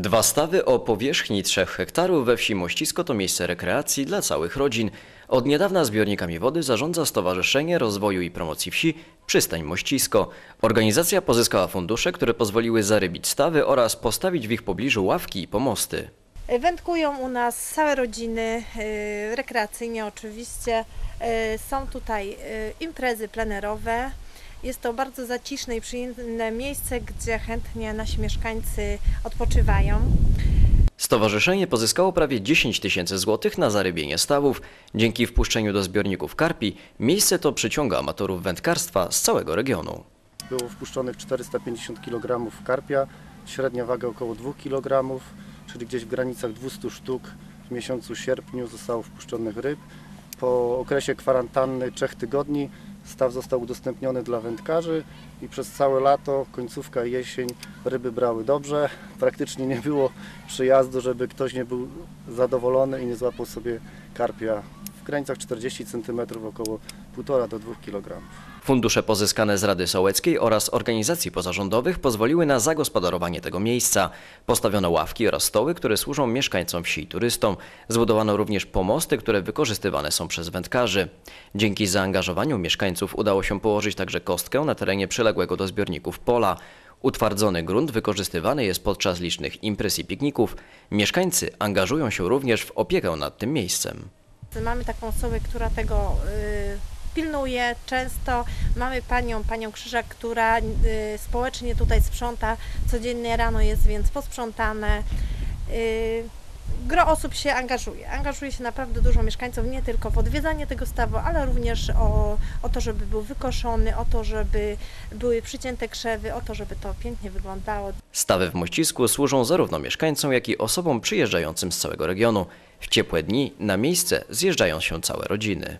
Dwa stawy o powierzchni 3 hektarów we wsi Mościsko to miejsce rekreacji dla całych rodzin. Od niedawna zbiornikami wody zarządza Stowarzyszenie Rozwoju i Promocji Wsi Przystań Mościsko. Organizacja pozyskała fundusze, które pozwoliły zarybić stawy oraz postawić w ich pobliżu ławki i pomosty. Wędkują u nas całe rodziny, y, rekreacyjnie oczywiście. Y, Są tutaj y, imprezy plenerowe. Jest to bardzo zaciszne i przyjemne miejsce, gdzie chętnie nasi mieszkańcy odpoczywają. Stowarzyszenie pozyskało prawie 10 tysięcy złotych na zarybienie stawów. Dzięki wpuszczeniu do zbiorników karpi miejsce to przyciąga amatorów wędkarstwa z całego regionu. Było wpuszczonych 450 kg karpia, średnia waga około 2 kg, czyli gdzieś w granicach 200 sztuk w miesiącu sierpniu zostało wpuszczonych ryb. Po okresie kwarantanny 3 tygodni staw został udostępniony dla wędkarzy i przez całe lato, końcówka jesień ryby brały dobrze. Praktycznie nie było przyjazdu, żeby ktoś nie był zadowolony i nie złapał sobie karpia w granicach 40 cm, około 1,5 do 2 kg. Fundusze pozyskane z Rady Sołeckiej oraz organizacji pozarządowych pozwoliły na zagospodarowanie tego miejsca. Postawiono ławki oraz stoły, które służą mieszkańcom wsi i turystom. Zbudowano również pomosty, które wykorzystywane są przez wędkarzy. Dzięki zaangażowaniu mieszkańców udało się położyć także kostkę na terenie przyległego do zbiorników pola. Utwardzony grunt wykorzystywany jest podczas licznych imprez i pikników. Mieszkańcy angażują się również w opiekę nad tym miejscem. Mamy taką osobę, która tego y, pilnuje często. Mamy panią, panią Krzyżak, która y, społecznie tutaj sprząta. Codziennie rano jest więc posprzątane. Y, Gro osób się angażuje. Angażuje się naprawdę dużo mieszkańców, nie tylko w odwiedzanie tego stawu, ale również o, o to, żeby był wykoszony, o to, żeby były przycięte krzewy, o to, żeby to pięknie wyglądało. Stawy w Mościsku służą zarówno mieszkańcom, jak i osobom przyjeżdżającym z całego regionu. W ciepłe dni na miejsce zjeżdżają się całe rodziny.